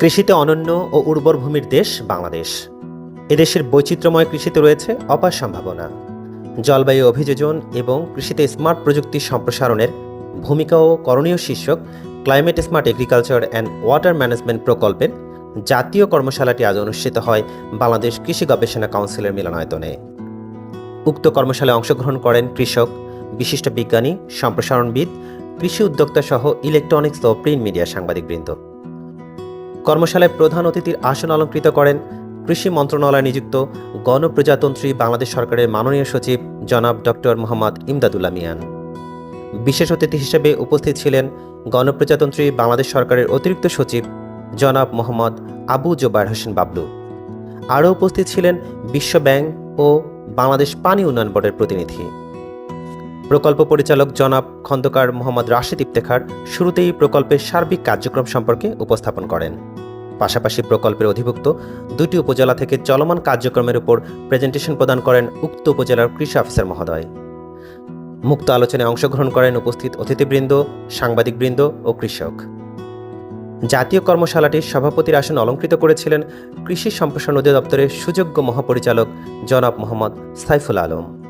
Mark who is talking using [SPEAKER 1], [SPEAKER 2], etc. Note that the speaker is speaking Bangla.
[SPEAKER 1] কৃষিতে অনন্য ও উর্বর ভূমির দেশ বাংলাদেশ। এদেশের বৈচিত্র্যময় কৃষিতে রয়েছে অপার সম্ভাবনা। জলবায়ু অভিযোজন এবং কৃষিতে স্মার্ট প্রযুক্তি সম্প্রসারণের ভূমিকা ও করণীয় শীর্ষক climate smart agriculture and water management প্রকল্পের জাতীয় কর্মশালাটি আজ অনুষ্ঠিত হয় বাংলাদেশ কৃষি গবেষণা কাউন্সিলের মিলনায়তনে। উক্ত কর্মশালায় অংশগ্রহণ করেন কৃষক, বিশিষ্ট বিজ্ঞানী, সম্প্রসারণবিদ, কৃষি উদ্যোক্তা সহ ইলেকট্রনিক্স ও প্রিন্ট মিডিয়া সাংবাদিকবৃন্দ। কর্মশালায় প্রধান অতিথির আসন অলঙ্কৃত করেন কৃষি মন্ত্রণালয়ে নিযুক্ত গণপ্রজাতন্ত্রী বাংলাদেশ সরকারের মাননীয় সচিব জনাব ডক্টর মোহাম্মদ ইমদাদুল্লাহ মিয়ান বিশেষ অতিথি হিসেবে উপস্থিত ছিলেন গণপ্রজাতন্ত্রী বাংলাদেশ সরকারের অতিরিক্ত সচিব জনাব মোহাম্মদ আবু জোবায়ের হোসেন বাবলু। আরও উপস্থিত ছিলেন বিশ্ব ব্যাংক ও বাংলাদেশ পানি উন্নয়ন বোর্ডের প্রতিনিধি। প্রকল্প পরিচালক জনাব খন্দকার মোহাম্মদ রাশেদ ইফতেখার শুরুতেই প্রকল্পের সার্বিক কার্যক্রম সম্পর্কে উপস্থাপন করেন। পাশাপাশি প্রকল্পের অধিভুক্ত দুটি উপজেলা থেকে চলমান কার্যক্রমের উপর প্রেজেন্টেশন প্রদান করেন উক্ত উপজেলার কৃষি অফিসার মহোদয়। মুক্ত আলোচনায় অংশগ্রহণ করেন উপস্থিত অতিথিবৃন্দ, সাংবাদিকবৃন্দ ও কৃষক। জাতীয় কর্মশালাটির সভাপতির আসন অলঙ্কৃত করেছিলেন কৃষি সম্প্রসারণ অধিদপ্তরের সুযোগ্য মহাপরিচালক জনাব মোহাম্মদ সাইফুল আলম।